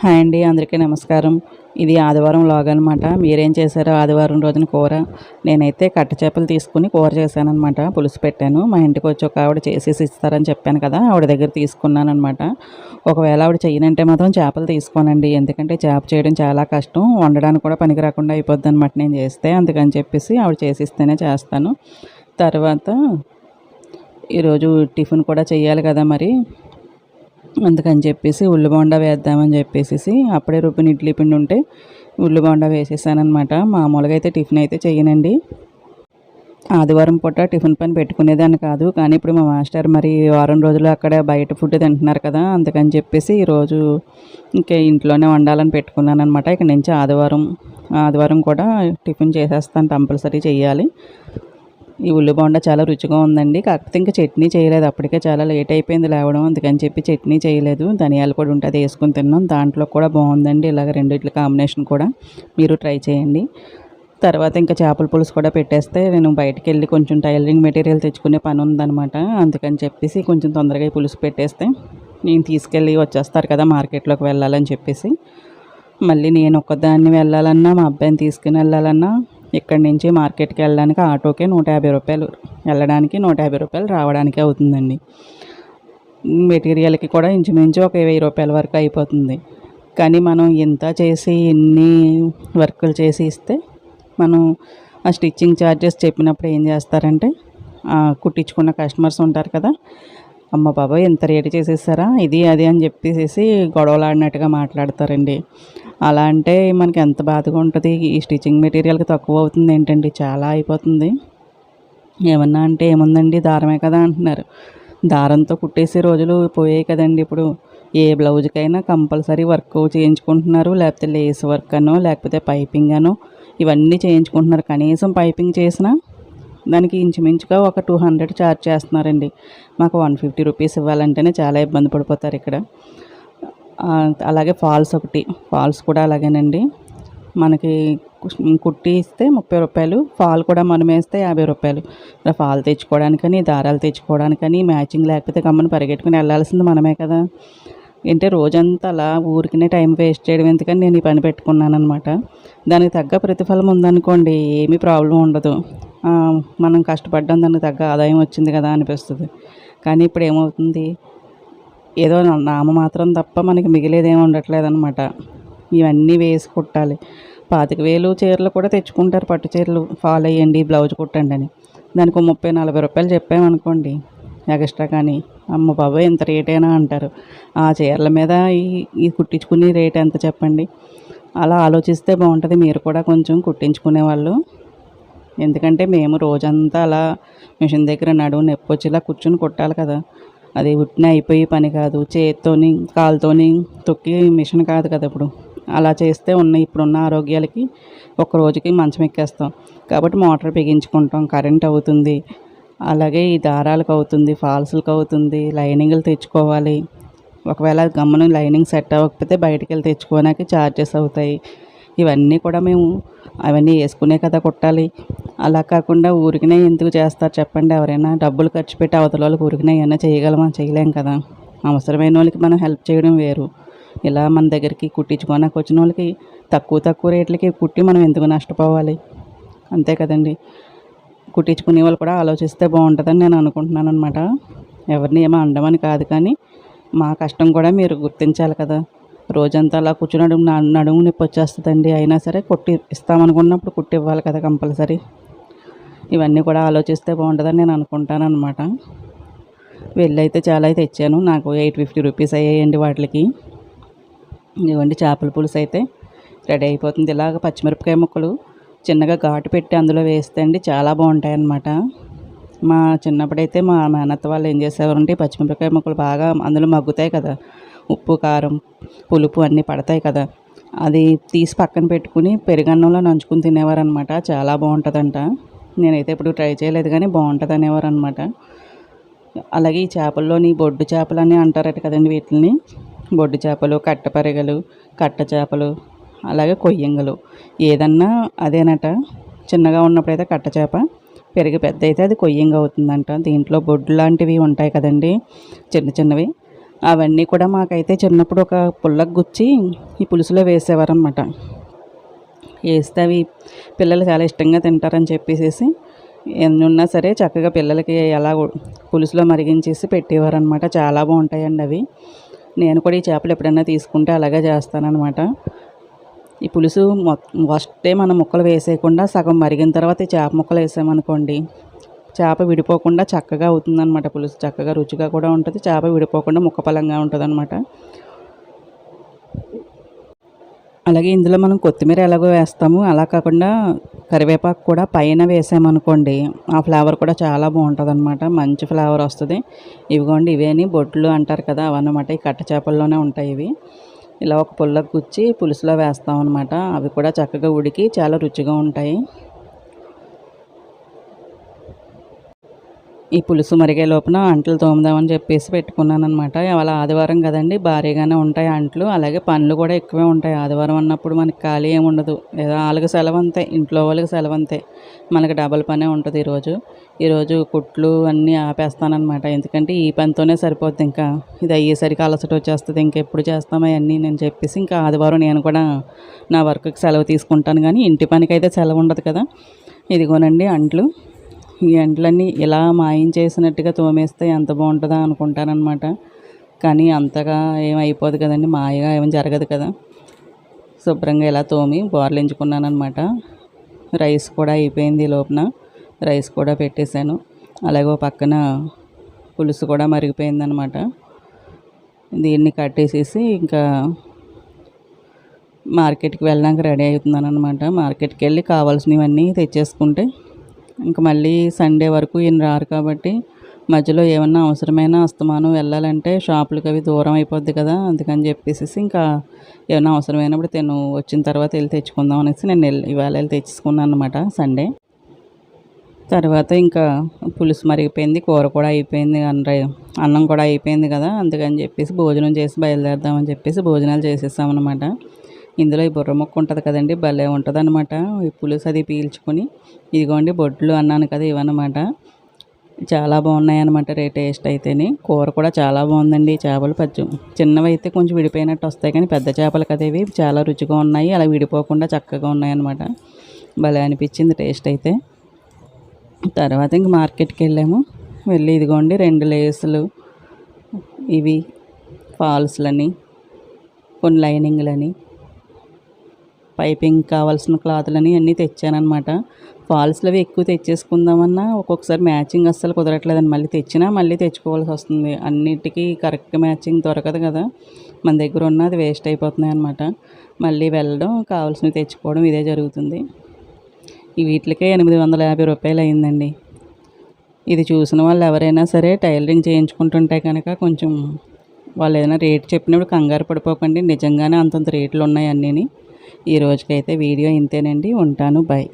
Hi అండి అందరికీ నమస్కారం. ఇది ఆదివారం లాగ్ అనమాట మీరేం చేశారో ఆదివారం రోజున కూర? నేనైతే కట్ట చేపలు తీసుకుని కూర చేశానమాట పులుసు పెట్టాను. మా ఇంటికి వచ్చి ఒక ఆవిడ చేసేసి ఇస్తారని చెప్పాను కదా ఆవిడ దగ్గర తీసుకున్నాను అనమాట ఒకవేళ ఆవిడ చేయనంటే మాత్రం చేపలు తీసుకోనండి. ఎందుకంటే చేప చేయడం చాలా కష్టం. వండడానికి కూడా పనికి రాకుండా అయిపోద్ది అనమాట నేను చేస్తే. అందుకని చెప్పేసి ఆవిడ చేసిస్తేనే చేస్తాను. తర్వాత ఈరోజు టిఫిన్ కూడా చేయాలి కదా మరి. అందుకని చెప్పేసి ఉల్లి బోండా వేద్దామని చెప్పేసి అప్పుడే రుబ్బిన ఇడ్లీ పిండి ఉంటే ఉల్లి బోండా వేసేసానమాట మామూలుగా అయితే టిఫిన్ అయితే చేయనండి ఆదివారం పూట టిఫిన్ పని పెట్టుకునేదాన్ని కాదు. కానీ ఇప్పుడు మా మాస్టర్ మరి వారం రోజులు అక్కడ బయట ఫుడ్ తింటున్నారు కదా అందుకని చెప్పేసి ఈరోజు ఇంకా ఇంట్లోనే వండాలని పెట్టుకున్నాను అనమాట ఇక నుంచి ఆదివారం ఆదివారం కూడా టిఫిన్ చేసేస్తాను కంపల్సరీ చేయాలి ఈ ఉల్లి బోండా చాలా రుచిగా ఉందండి. కాకపోతే ఇంకా చట్నీ చేయలేదు. అప్పటికే చాలా లేట్ అయిపోయింది లేవడం. అందుకని చెప్పి చట్నీ చేయలేదు. ధనియాల పొడి ఉంటుంది వేసుకుని తిన్నాం. దాంట్లో కూడా బాగుందండి. ఇలాగ రెండిట్ల కాంబినేషన్ కూడా మీరు ట్రై చేయండి. తర్వాత ఇంకా చేపల పులుసు కూడా పెట్టేస్తే నేను బయటకు వెళ్ళి కొంచెం టైలరింగ్ మెటీరియల్ తెచ్చుకునే పని ఉందనమాట అందుకని చెప్పేసి కొంచెం తొందరగా ఈ పులుసు పెట్టేస్తే నేను తీసుకెళ్ళి వచ్చేస్తారు కదా మార్కెట్లోకి వెళ్ళాలని చెప్పేసి. మళ్ళీ నేను ఒక్కదాన్ని వెళ్ళాలన్నా మా అబ్బాయిని తీసుకుని వెళ్ళాలన్నా ఇక్కడి నుంచి మార్కెట్కి వెళ్ళడానికి ఆటోకే నూట యాభై రూపాయలు వెళ్ళడానికి నూట యాభై రూపాయలు రావడానికి అవుతుందండి. మెటీరియల్కి కూడా ఇంచుమించు ఒక వెయ్యి రూపాయల వరకు అయిపోతుంది. కానీ మనం ఇంత చేసి ఎన్ని వర్కులు చేసి ఇస్తే మనం ఆ స్టిచ్చింగ్ ఛార్జెస్ చెప్పినప్పుడు ఏం చేస్తారంటే కుట్టించుకున్న కస్టమర్స్ ఉంటారు కదా అమ్మ బాబా ఎంత రేటు చేసేసారా? ఇది అది అని చెప్పేసి గొడవలాడినట్టుగా మాట్లాడతారండి. అలా అంటే మనకి ఎంత బాధగా ఉంటుంది? ఈ స్టిచ్చింగ్ మెటీరియల్కి తక్కువ అవుతుంది ఏంటండి? చాలా అయిపోతుంది. ఏమన్నా అంటే ఏముందండి? దారమే కదా అంటున్నారు. దారంతో కుట్టేసే రోజులు పోయాయి కదండి ఇప్పుడు. ఏ బ్లౌజ్కైనా కంపల్సరీ వర్క్ చేయించుకుంటున్నారు లేకపోతే లేస్ వర్క్ అనో లేకపోతే పైపింగ్ అనో ఇవన్నీ చేయించుకుంటున్నారు. కనీసం పైపింగ్ చేసినా దానికి ఇంచుమించుగా ఒక టూ హండ్రెడ్ ఛార్జ్ చేస్తున్నారండి. మాకు వన్ ఫిఫ్టీ రూపీస్ ఇవ్వాలంటేనే చాలా ఇబ్బంది పడిపోతారు ఇక్కడ. అలాగే ఫాల్స్ ఒకటి ఫాల్స్ కూడా అలాగేనండి. మనకి కుట్టి ఇస్తే ముప్పై రూపాయలు ఫాల్ కూడా మనం వేస్తే యాభై రూపాయలు. ఫాల్ తెచ్చుకోవడానికని దారాలు తెచ్చుకోవడానికని మ్యాచింగ్ లేకపోతే కమ్మని పరిగెట్టుకుని వెళ్ళాల్సింది మనమే కదా. అంటే రోజంతా అలా ఊరికినే టైం వేస్ట్ చేయడం ఎందుకని నేను ఈ పని పెట్టుకున్నాను అనమాట దానికి తగ్గ ప్రతిఫలం ఉందనుకోండి ఏమీ ప్రాబ్లం ఉండదు. మనం కష్టపడ్డం దానికి తగ్గ ఆదాయం వచ్చింది కదా అనిపిస్తుంది. కానీ ఇప్పుడు ఏమవుతుంది? ఏదో నామ మాత్రం తప్ప మనకి మిగిలేది ఉండట్లేదు అనమాట ఇవన్నీ వేసి కుట్టాలి. పాతిక వేలు చీరలు కూడా తెచ్చుకుంటారు పట్టు చీరలు. ఫాలో అయ్యండి బ్లౌజ్ కుట్టండి అని. దానికి ముప్పై నలభై రూపాయలు చెప్పామనుకోండి ఎక్స్ట్రా కానీ. అమ్మ బాబాయ్ ఎంత రేటేనా అంటారు. ఆ చీరల మీద ఈ కుట్టించుకునే రేట్ ఎంత చెప్పండి? అలా ఆలోచిస్తే బాగుంటుంది. మీరు కూడా కొంచెం కుట్టించుకునే వాళ్ళు ఎందుకంటే మేము రోజంతా అలా మిషన్ దగ్గర నడువు నొప్పి వచ్చేలా కూర్చుని కుట్టాలి కదా. అది ఉట్టిన అయిపోయి పని కాదు. చేత్తోని కాలుతోని తొక్కి మిషన్ కాదు కదా ఇప్పుడు. అలా చేస్తే ఉన్న ఇప్పుడున్న ఆరోగ్యాలకి ఒక రోజుకి మంచం ఎక్కేస్తాం. కాబట్టి మోటార్ బిగించుకుంటాం. కరెంట్ అవుతుంది. అలాగే ఈ దారాలకు అవుతుంది ఫాల్స్లకు అవుతుంది. లైనింగ్లు తెచ్చుకోవాలి. ఒకవేళ గమ్మున లైనింగ్ సెట్ అవ్వకపోతే బయటికి వెళ్ళి తెచ్చుకోవడానికి ఛార్జెస్ అవుతాయి. ఇవన్నీ కూడా మేము అవన్నీ వేసుకునే కదా కుట్టాలి. అలా కాకుండా ఊరికినే ఎందుకు చేస్తారు చెప్పండి. ఎవరైనా డబ్బులు ఖర్చు పెట్టి అవతల వాళ్ళకి ఊరికినే ఏమైనా చేయగలమా? చేయలేం కదా. అవసరమైన వాళ్ళకి మనం హెల్ప్ చేయడం వేరు. ఇలా మన దగ్గరికి కుట్టించుకోనకు వచ్చిన వాళ్ళకి తక్కువ తక్కువ రేట్లకి కుట్టి మనం ఎందుకు నష్టపోవాలి? అంతే కదండి. కుట్టించుకునే వాళ్ళు కూడా ఆలోచిస్తే బాగుంటుందని నేను అనుకుంటున్నాను అనమాట ఎవరిని ఏమో అండమని కాదు కానీ మా కష్టం కూడా మీరు గుర్తించాలి కదా. రోజంతా అలా కూర్చుని నడుము నడుము నొప్పి వచ్చేస్తుందండి. అయినా సరే కుట్టి ఇస్తామనుకున్నప్పుడు కుట్టి ఇవ్వాలి కదా కంపల్సరీ. ఇవన్నీ కూడా ఆలోచిస్తే బాగుంటుందని నేను అనుకుంటాను అనమాట వెళ్ళి అయితే చాలా అయితే తెచ్చాను. నాకు ఎయిట్ ఫిఫ్టీ రూపీస్ అయ్యాయండి వాటికి. ఇవ్వండి చేపల పులుసు అయితే రెడీ అయిపోతుంది. ఇలాగ పచ్చిమిరపకాయ ముక్కలు చిన్నగా ఘాటు పెట్టి అందులో వేస్తే అండి చాలా బాగుంటాయి అన్నమాట మా చిన్నప్పుడైతే మా మేనత్త వాళ్ళు ఏం చేసేవారంటే పచ్చిమిరపకాయ ముక్కలు బాగా అందులో మగ్గుతాయి కదా. ఉప్పు కారం పులుపు అన్నీ పడతాయి కదా. అది తీసి పక్కన పెట్టుకుని పెరుగన్నంలో నంచుకుని తినేవారు అనమాట చాలా బాగుంటుందంట. నేనైతే ఇప్పుడు ట్రై చేయలేదు కానీ బాగుంటుంది అనేవారు అనమాట అలాగే ఈ చేపల్లోని బొడ్డు చేపలు అని అంటారట కదండి వీటిని బొడ్డు చేపలు కట్టపరిగలు కట్ట చేపలు అలాగే కొయ్యంగలు. ఏదన్నా అదేనట. చిన్నగా ఉన్నప్పుడైతే కట్ట చేప పెరిగి పెద్ద అయితే అది కొయ్యంగా అవుతుందంట. దీంట్లో బొడ్డు లాంటివి ఉంటాయి కదండి. చిన్న చిన్నవి. అవన్నీ కూడా మాకైతే చిన్నప్పుడు ఒక పుల్లకు గుచ్చి ఈ పులుసులో వేసేవారనమాట వేస్తే అవి పిల్లలు చాలా ఇష్టంగా తింటారని చెప్పేసి ఎన్ని ఉన్నా సరే చక్కగా పిల్లలకి ఎలా పులుసులో మరిగించేసి పెట్టేవారనమాట చాలా బాగుంటాయండి అవి. నేను కూడా ఈ చేపలు ఎప్పుడైనా తీసుకుంటే అలాగే చేస్తానన్నమాట. ఈ పులుసు ఫస్టే మనం ముక్కలు వేసేయకుండా సగం మరిగిన తర్వాత ఈ చేప ముక్కలు వేసామనుకోండి చేప విడిపోకుండా చక్కగా అవుతుందన్నమాట పులుసు. చక్కగా రుచిగా కూడా ఉంటుంది. చేప విడిపోకుండా ముక్కపలంగా ఉంటుంది అనమాట అలాగే ఇందులో మనం కొత్తిమీర ఎలాగో వేస్తాము. అలా కాకుండా కరివేపాకు కూడా పైన వేసామనుకోండి ఆ ఫ్లేవర్ కూడా చాలా బాగుంటుంది అనమాట మంచి ఫ్లేవర్ వస్తుంది. ఇవిగోండి ఇవేని బొడ్లు అంటారు కదా అవన్నమాట. ఈ కట్ట చేపల్లోనే ఉంటాయి ఇవి. ఇలా ఒక పుల్లకు గుచ్చి పులుసులో వేస్తాం అనమాట అవి కూడా చక్కగా ఉడికి చాలా రుచిగా ఉంటాయి. ఈ పులుసు మరిగే లోపల అంట్లు తోముదామని చెప్పేసి పెట్టుకున్నాను అనమాట ఇవాళ ఆదివారం కదండి భారీగానే ఉంటాయి అంట్లు. అలాగే పనులు కూడా ఎక్కువే ఉంటాయి. ఆదివారం అన్నప్పుడు మనకి ఖాళీ ఏమి ఉండదు. ఏదో వాళ్ళకి సెలవు అంతే ఇంట్లో వాళ్ళకి సెలవు అంతే. మనకి డబల్ పనే ఉంటుంది ఈరోజు. ఈరోజు కుట్లు అన్నీ ఆపేస్తానమాట ఎందుకంటే ఈ పనితోనే సరిపోద్ది ఇంకా. ఇది అయ్యేసరికి అలసట వచ్చేస్తుంది. ఇంకెప్పుడు చేస్తామో అన్నీ నేను చెప్పేసి ఇంకా ఆదివారం నేను కూడా నా వర్క్కి సెలవు తీసుకుంటాను. కానీ ఇంటి పనికైతే సెలవు ఉండదు కదా. ఇదిగోనండి అంట్లు. ఈ ఎండలన్నీ ఇలా మాయం చేసినట్టుగా తోమేస్తే ఎంత బాగుంటుందో అనుకుంటానమాట కానీ అంతగా ఏమైపోదు కదండి మాయగా ఏం జరగదు కదా. శుభ్రంగా ఇలా తోమి బోర్లించుకున్నానమాట అనమాట రైస్ కూడా అయిపోయింది లోపల రైస్ కూడా పెట్టేశాను. అలాగే పక్కన పులుసు కూడా మరిగిపోయిందనమాట దీన్ని కట్టేసేసి ఇంకా మార్కెట్కి వెళ్ళడానికి రెడీ అవుతున్నాను అనమాట మార్కెట్కి వెళ్ళి కావాల్సినవన్నీ తెచ్చేసుకుంటే ఇంక మళ్ళీ సండే వరకు ఈయన రారు కాబట్టి మధ్యలో ఏమన్నా అవసరమైన అస్తమానం వెళ్ళాలంటే షాపులకి అవి దూరం అయిపోద్ది కదా అందుకని చెప్పేసి ఇంకా ఏమైనా అవసరమైనప్పుడు తను వచ్చిన తర్వాత వెళ్ళి తెచ్చుకుందాం అనేసి నేను వెళ్ళి ఇవాళ వెళ్ళి తెచ్చుకున్నాను అనమాట సండే. తర్వాత ఇంకా పులుసు మరిగిపోయింది కూర కూడా అయిపోయింది అన్నం కూడా అయిపోయింది కదా అందుకని చెప్పేసి భోజనం చేసి బయలుదేరదామని చెప్పేసి భోజనాలు చేసేసామన్నమాట. ఇందులో ఈ బుర్ర ముక్క ఉంటుంది కదండి భలే ఉంటుంది అనమాట ఈ పులుసు అది పీల్చుకొని ఇదిగోండి బొడ్లు అన్నాను కదా ఇవన్నమాట. చాలా బాగున్నాయి అనమాట రే టేస్ట్ అయితేనే. కూర కూడా చాలా బాగుందండి చేపలు పచ్చి. చిన్నవి అయితే కొంచెం విడిపోయినట్టు వస్తాయి కానీ పెద్ద చేపలు కదా ఇవి. చాలా రుచిగా ఉన్నాయి అలా విడిపోకుండా చక్కగా ఉన్నాయి అనమాట భలే అనిపించింది టేస్ట్ అయితే. తర్వాత ఇంక మార్కెట్కి వెళ్ళాము. వెళ్ళి ఇదిగోండి రెండు లేసులు ఇవి ఫాల్స్లని కొన్ని లైనింగ్లని పైపింగ్ కావాల్సిన క్లాతులని అన్నీ తెచ్చానమాట అవి ఎక్కువ తెచ్చేసుకుందామన్నా ఒక్కొక్కసారి మ్యాచింగ్ అస్సలు కుదరట్లేదని మళ్ళీ తెచ్చినా మళ్ళీ తెచ్చుకోవాల్సి వస్తుంది. అన్నిటికీ కరెక్ట్ మ్యాచింగ్ దొరకదు కదా. మన దగ్గర ఉన్న అది వేస్ట్ అయిపోతున్నాయి అనమాట మళ్ళీ వెళ్ళడం కావాల్సినవి తెచ్చుకోవడం ఇదే జరుగుతుంది. ఈ వీటికే ఎనిమిది వందల యాభై రూపాయలు అయిందండి. ఇది చూసిన వాళ్ళు ఎవరైనా సరే టైలరింగ్ చేయించుకుంటుంటే కనుక కొంచెం వాళ్ళు ఏదైనా రేట్ చెప్పినప్పుడు కంగారు పడిపోకండి. నిజంగానే అంతంత రేట్లు ఉన్నాయి అన్నీ ఈ రోజుకైతే వీడియో ఇంతేనండి. ఉంటాను. బాయ్